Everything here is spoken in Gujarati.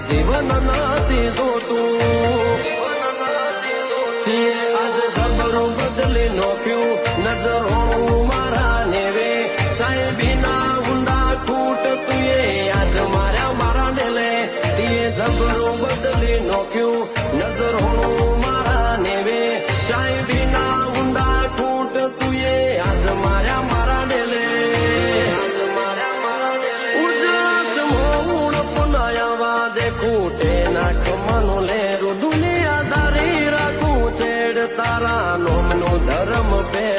જીવન નથી જોતું આજ ખબરું બદલી નોખ્યું નજર હું મારા નેવે સાહેબીના ઊંડા ખૂટ તુએ આજ માર્યા મારા નેલે એ ધબરું બદલી નોખ્યું નજર હું નાખવાનું લેરું દુનિયાદારી રાખું છેડ તારા નોમનું ધર્મ પેલું